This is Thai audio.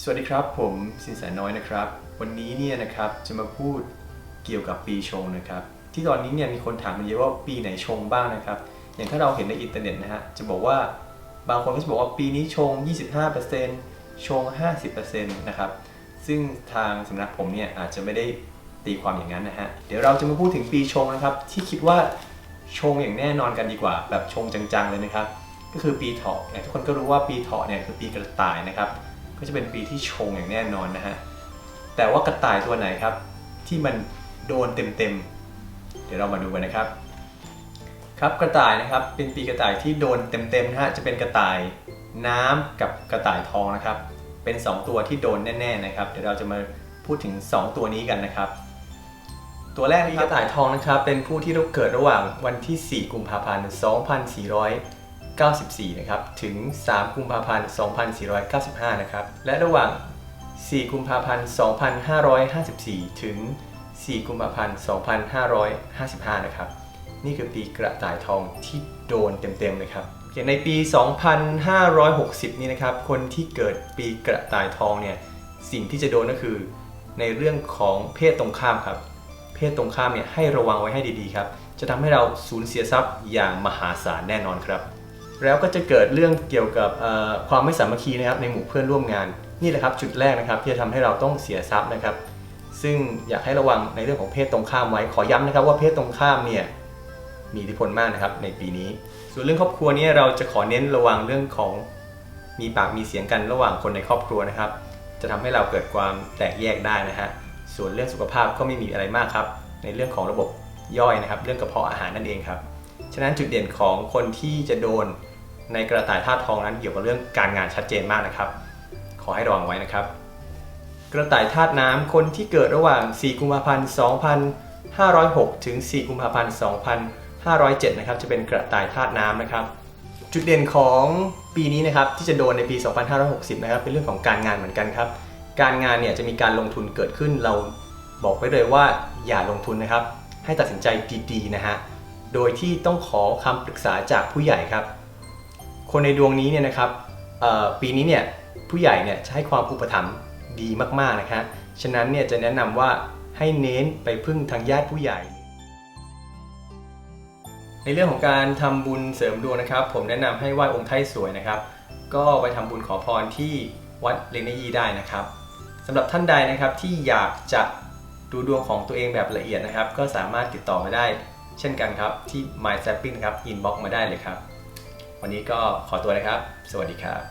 สวัสดีครับ ผมสินแสน้อยนะครับ วันนี้เนี่ยนะครับจะมาพูดเกี่ยวกับปีชงนะครับ ที่ตอนนี้เนี่ยมีคนถามมาเยอะว่าปีไหนชงบ้างนะครับ อย่างถ้าเราเห็นในอินเทอร์เน็ตนะฮะจะบอกว่าบางคนก็จะบอกว่าปีนี้ชง 25%ชง 50%นะครับซึ่งทางสำนักผมเนี่ยอาจจะไม่ได้ตีความอย่างนั้นนะฮะเดี๋ยวเราจะมาพูดถึงปีชงนะครับ ที่คิดว่าชงอย่างแน่นอนกันดีกว่า แบบชงจังๆเลยนะครับ ก็คือปีเถาะทุกคนก็รู้ว่าปีเถาะเนี่ยคือปีกระต่ายนะครับ ก็จะเป็นปีที่ชงอย่างแน่นอนนะฮะ แต่ว่ากระต่ายตัวไหนครับ ที่มันโดนเต็มๆ เดี๋ยวเรามาดูกันนะครับ ครับกระต่ายนะครับเป็นปีกระต่ายที่โดนเต็มๆนะฮะจะเป็นกระต่ายน้ำกับกระต่ายทองนะครับ เป็น 2 ตัวที่โดนแน่ๆนะครับ เดี๋ยวเราจะมาพูดถึง 2 ตัวนี้กันนะครับ ตัวแรกปีกระต่ายทองนะครับ เป็นผู้ที่เกิดระหว่างวันที่ 4 กุมภาพันธ์ 2400 2494 นะครับ ถึง 3 กุมภาพันธ์ 2495 นะครับ และระหว่าง 4 กุมภาพันธ์ 2554 ถึง 4 กุมภาพันธ์ 2555 นะครับ นี่คือปีกระต่ายทองที่โดนเต็มๆเลยครับอย่างในปี 2560 นี่นะครับ คนที่เกิดปีกระต่ายทองเนี่ย สิ่งที่จะโดนก็คือ ในเรื่องของเพศตรงข้ามครับ เพศตรงข้ามเนี่ยให้ระวังไว้ให้ดีๆครับ จะทำให้เราสูญเสียทรัพย์อย่างมหาศาลแน่นอนครับ แล้วก็จะเกิดเรื่องเกี่ยวกับความไม่สามัคคีนะครับในหมู่เพื่อนร่วมงาน นี่แหละครับจุดแรกนะครับที่จะทำให้เราต้องเสียทรัพย์นะครับ ซึ่งอยากให้ระวังในเรื่องของเพศตรงข้ามไว้ขอย้ำนะครับว่าเพศตรงข้ามเนี่ยมีอิทธิพลมากนะครับในปีนี้ ส่วนเรื่องครอบครัวนี่ยเราจะขอเน้นระวังเรื่องของมีปากมีเสียงกันระหว่างคนในครอบครัวนะครับ จะทำให้เราเกิดความแตกแยกได้นะฮะส่วนเรื่องสุขภาพก็ไม่มีอะไรมากครับ ในเรื่องของระบบย่อยนะครับ เรื่องกระเพาะอาหารนั่นเองครับ ฉะนั้นจุดเด่นของคนที่จะโดนในกระต่ายธาตุทองนั้นเกี่ยวกับเรื่องการงานชัดเจนมากนะครับ ขอให้ระวังไว้นะครับ กระต่ายธาตุน้ำคนที่เกิดระหว่าง 4 กุมภาพันธ์ 2506 ถึง 4 กุมภาพันธ์ 2507 นะครับ จะเป็นกระต่ายธาตุน้ำนะครับ จุดเด่นของปีนี้นะครับที่จะโดนในปี 2560 นะครับ เป็นเรื่องของการงานเหมือนกันครับ การงานเนี่ยจะมีการลงทุนเกิดขึ้นเราบอกไว้เลยว่าอย่าลงทุนนะครับ ให้ตัดสินใจดีๆนะฮะ โดยที่ต้องขอคำปรึกษาจากผู้ใหญ่ครับ คนในดวงนี้เนี่ยนะครับปีนี้เนี่ยผู้ใหญ่เนี่ยจะให้ความอุปถัมภ์ดีมากๆนะครับฉะนั้นเนี่ยจะแนะนำว่าให้เน้นไปพึ่งทางญาติผู้ใหญ่ ในเรื่องของการทำบุญเสริมดวงนะครับ ผมแนะนำให้ไหว้องค์ไทยสวยนะครับ ก็ไปทำบุญขอพรที่วัดเลนยีได้นะครับสำหรับท่านใดนะครับที่อยากจะดูดวงของตัวเองแบบละเอียดนะครับ ก็สามารถติดต่อมาได้ เช่นกันครับที่ My Zapping นครับ inbox มาได้เลยครับ วันนี้ก็ขอตัวนะครับ สวัสดีครับ